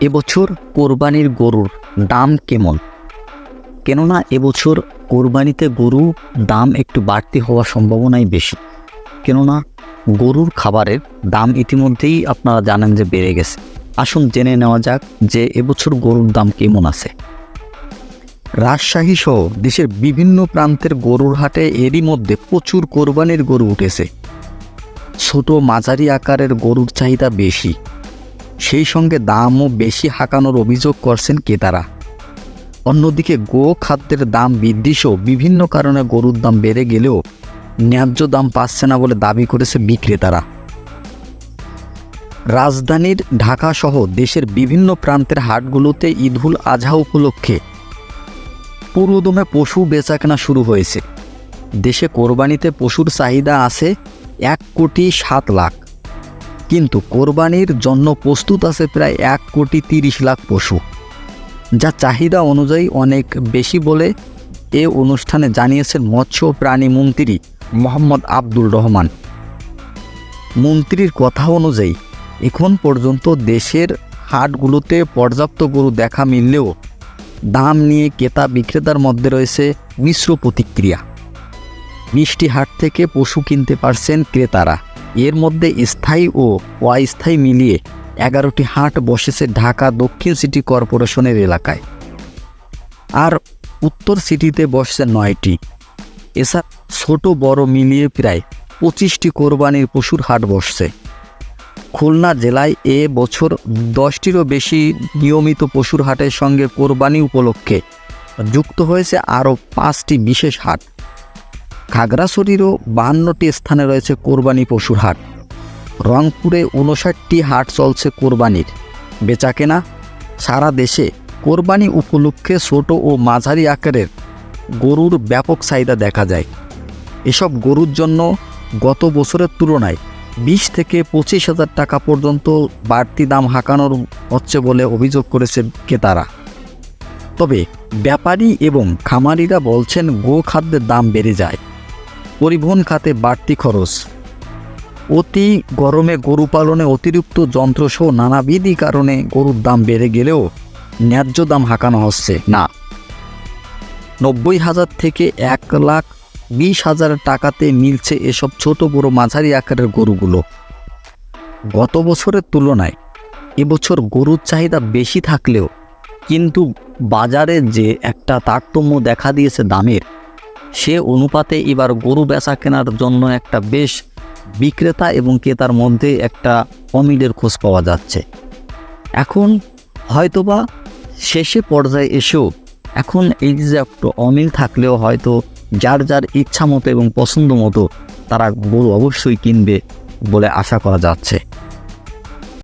এবছর কোরবানির গরুর দাম কেমন? কেননা এবছর কোরবানিতে গরু দাম একটু বাড়তি হওয়ার সম্ভাবনাই বেশি। কেননা গরুর খাবারের দাম ইতিমধ্যেই আপনারা জানেন যে বেড়ে গেছে। আসুন জেনে নেওয়া যাক যে এবছর গরুর দাম কেমন আছে। রাজশাহী সহ দেশের বিভিন্ন প্রান্তের গরুর হাটে এরই মধ্যে প্রচুর কোরবানির গরু উঠেছে। ছোট মাঝারি আকারের গরুর চাহিদা বেশি। সেই সঙ্গে দামও বেশি হাঁকানোর অভিযোগ করছেন ক্রেতারা। অন্যদিকে গো খাদ্যের দাম বৃদ্ধিসহ বিভিন্ন কারণে গরুর দাম বেড়ে গেলেও ন্যায্য দাম পাচ্ছে না বলে দাবি করেছে বিক্রেতারা। রাজধানীর ঢাকাসহ দেশের বিভিন্ন প্রান্তের হাটগুলোতে ঈদুল আজহা উপলক্ষে পুরোদমে পশু বেচাকেনা শুরু হয়েছে। দেশে কোরবানিতে পশুর চাহিদা আছে এক কোটি সাত লাখ। কিন্তু কোরবানির জন্য প্রস্তুত আছে প্রায় এক কোটি তিরিশ লাখ পশু। যা চাহিদা অনুযায়ী অনেক বেশি বলে এ অনুষ্ঠানে জানিয়েছেন মৎস্য প্রাণী মন্ত্রী মোহাম্মদ আব্দুল রহমান। মন্ত্রীর কথা অনুযায়ী, এখন পর্যন্ত দেশের হাটগুলোতে পর্যাপ্ত গরু দেখা মিললেও দাম নিয়ে ক্রেতা বিক্রেতার মধ্যে রয়েছে মিশ্র প্রতিক্রিয়া। মিষ্টি হাট থেকে পশু কিনতে পারছেন ক্রেতারা। এর মধ্যে স্থায়ী ও অস্থায়ী মিলিয়ে এগারোটি হাট বসেছে ঢাকা দক্ষিণ সিটি কর্পোরেশনের এলাকায়। আর উত্তর সিটিতে বসছে নয়টি। এছাড়া ছোট বড় মিলিয়ে প্রায় পঁচিশটি কোরবানির পশুর হাট বসছে। খুলনা জেলায় এ বছর দশটিরও বেশি নিয়মিত পশুর হাটের সঙ্গে কোরবানি উপলক্ষে যুক্ত হয়েছে আরও পাঁচটি বিশেষ হাট। খাগড়াছড়িরও বাহান্নটি স্থানে রয়েছে কোরবানি পশুর হাট। রংপুরে উনষাটটি হাট চলছে কোরবানির। বেচাকেনা, সারা দেশে কোরবানি উপলক্ষে ছোট ও মাঝারি আকারের গরুর ব্যাপক চাহিদা দেখা যায়। এসব গরুর জন্য গত বছরের তুলনায় বিশ থেকে পঁচিশ হাজার টাকা পর্যন্ত বাড়তি দাম হাঁকানোর হচ্ছে বলে অভিযোগ করেছে ক্রেতারা। তবে ব্যাপারী এবং খামারিরা বলছেন, গো খাদ্যের দাম বেড়ে যায়। পরিবহন খাতে বাড়তি খরচ। অতি গরমে গরু পালনে অতিরিক্ত যন্ত্রসহ নানাবিধি কারণে গরুর দাম বেড়ে গেলেও ন্যায্য দাম হাঁকানো হচ্ছে না। নব্বই হাজার থেকে এক লাখ বিশ হাজার টাকাতে মিলছে এসব ছোট বড় মাঝারি আকারের গরুগুলো। গত বছরের তুলনায় এবছর গরুর চাহিদা বেশি থাকলেও কিন্তু বাজারে যে একটা তারতম্য দেখা দিয়েছে দামের সে অনুপাতে এবার গরু বেচা কেনার জন্য একটা বেশ বিক্রেতা এবং ক্রেতার মধ্যে একটা অমিলের খোঁজ পাওয়া যাচ্ছে। এখন হয়তোবা শেষে পর্যায়ে এসেও এখন এই যে একটু অমিল থাকলেও হয়তো যার যার ইচ্ছা মতো এবং পছন্দ মতো তারা গরু অবশ্যই কিনবে বলে আশা করা যাচ্ছে।